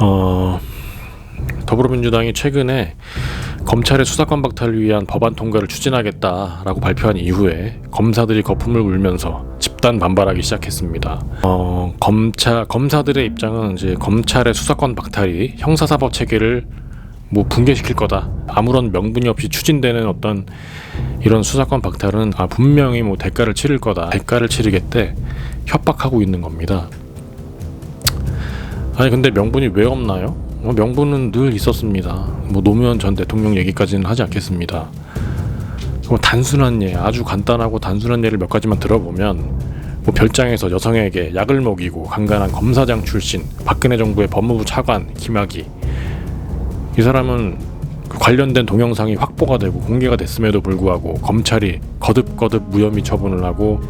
어, 더불어민주당이 최근에 검찰의 수사권 박탈을 위한 법안 통과를 추진하겠다라고 발표한 이후에 검사들이 거품을 울면서 집단 반발하기 시작했습니다. 어, 검찰 검사들의 입장은 이제 검찰의 수사권 박탈이 형사사법 체계를 뭐 붕괴시킬 거다. 아무런 명분이 없이 추진되는 어떤 이런 수사권 박탈은 아, 분명히 뭐 대가를 치를 거다. 대가를 치르겠대. 협박하고 있는 겁니다. 아니 근데 명분이 왜 없나요? 어, 명분은 늘 있었습니다. 뭐 노무현 전 대통령 얘기까지는 하지 않겠습니다. 뭐 단순한 예, 아주 간단하고 단순한 예를 몇 가지만 들어보면 뭐 별장에서 여성에게 약을 먹이고 강간한 검사장 출신 박근혜 정부의 법무부 차관 김학의 이 사람은 그 관련된 동영상이 확보가 되고 공개가 됐음에도 불구하고 검찰이 거듭거듭 무혐의 처분을 하고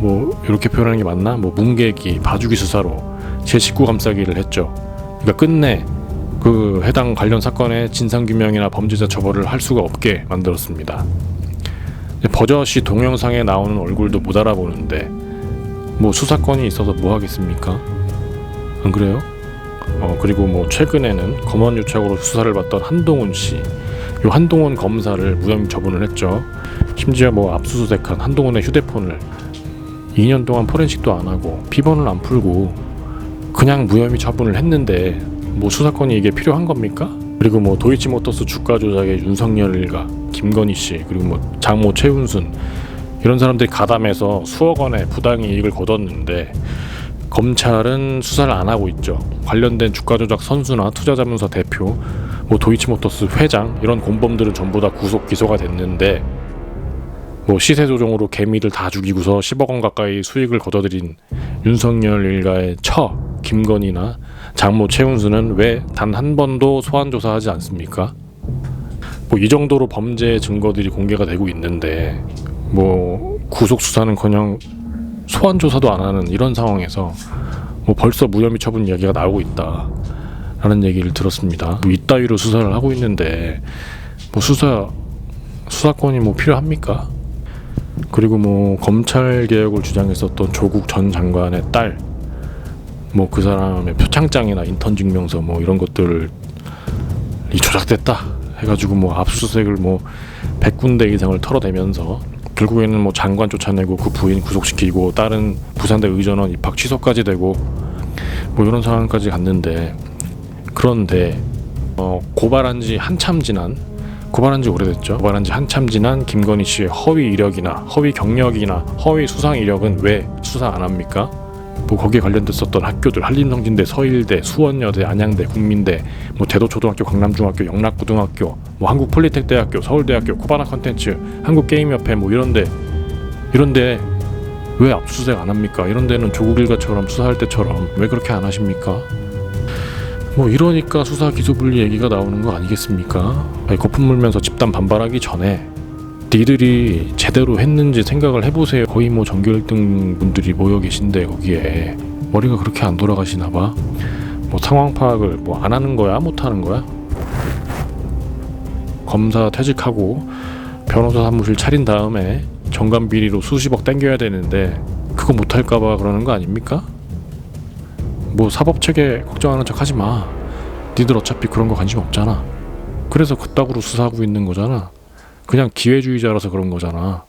뭐 이렇게 표현하는 게 맞나? 뭐 뭉개기, 봐주기 수사로 제 식구 감싸기를 했죠. 그러니까 끝내 그 해당 관련 사건의 진상 규명이나 범죄자 처벌을 할 수가 없게 만들었습니다. 버젓이 동영상에 나오는 얼굴도 못 알아보는데 뭐 수사권이 있어서 뭐 하겠습니까? 안 그래요? 어 그리고 뭐 최근에는 검언 유착으로 수사를 받던 한동훈 씨, 요 한동훈 검사를 무혐의 처분을 했죠. 심지어 뭐 압수수색한 한동훈의 휴대폰을 2년 동안 포렌식도 안 하고 비번을 안 풀고 그냥 무혐의 처분을 했는데 뭐 수사권이 이게 필요한 겁니까? 그리고 뭐 도이치모터스 주가 조작의 윤석열 일가, 김건희 씨, 그리고 뭐 장모 최훈순 이런 사람들이 가담해서 수억 원의 부당 이익을 거뒀는데 검찰은 수사를 안 하고 있죠. 관련된 주가 조작 선수나 투자자문서 대표, 뭐 도이치모터스 회장 이런 공범들은 전부 다 구속 기소가 됐는데 뭐 시세 조종으로 개미들 다 죽이고서 10억 원 가까이 수익을 거둬들인 윤석열 일가의 처 김건희나 장모 최훈수는 왜 단 한 번도 소환 조사하지 않습니까? 뭐 이 정도로 범죄 증거들이 공개가 되고 있는데 뭐 구속 수사는커녕 소환 조사도 안 하는 이런 상황에서 뭐 벌써 무혐의 처분 이야기가 나오고 있다 라는 얘기를 들었습니다. 뭐 이따위로 수사를 하고 있는데 뭐 수사 수사권이 뭐 필요합니까? 그리고 뭐 검찰 개혁을 주장했었던 조국 전 장관의 딸, 뭐 그 사람의 표창장이나 인턴 증명서 뭐 이런 것들이 조작됐다 해가지고 뭐 압수수색을 뭐 100군데 이상을 털어대면서 결국에는 뭐 장관 쫓아내고 그 부인 구속시키고 딸은 부산대 의전원 입학 취소까지 되고 뭐 이런 상황까지 갔는데 그런데 어 고발한 지 한참 지난 고발한 지 오래됐죠. 고발한 지 한참 지난 김건희 씨의 허위 이력이나 허위 경력이나 허위 수상 이력은 왜 수사 안 합니까? 뭐 거기에 관련됐었던 학교들 한림성진대, 서일대, 수원여대, 안양대, 국민대, 뭐 대도초등학교, 강남중학교, 영락고등학교, 뭐 한국폴리텍대학교, 서울대학교, 코바나 컨텐츠, 한국게임협회 뭐 이런데 이런데 왜 압수수색 안 합니까? 이런 데는 조국 일가처럼 수사할 때처럼 왜 그렇게 안 하십니까? 뭐 이러니까 수사 기소 분리 얘기가 나오는 거 아니겠습니까? 아니, 거품 물면서 집단 반발하기 전에 니들이 제대로 했는지 생각을 해보세요. 거의 뭐 전교 1등 분들이 모여 계신데 거기에 머리가 그렇게 안 돌아가시나 봐. 뭐 상황 파악을 뭐 안 하는 거야, 못 하는 거야? 검사 퇴직하고 변호사 사무실 차린 다음에 정관 비리로 수십억 땡겨야 되는데 그거 못 할까 봐 그러는 거 아닙니까? 뭐 사법 체계 걱정하는 척 하지 마. 니들 어차피 그런 거 관심 없잖아. 그래서 그따구로 수사하고 있는 거잖아. 그냥 기회주의자라서 그런 거잖아.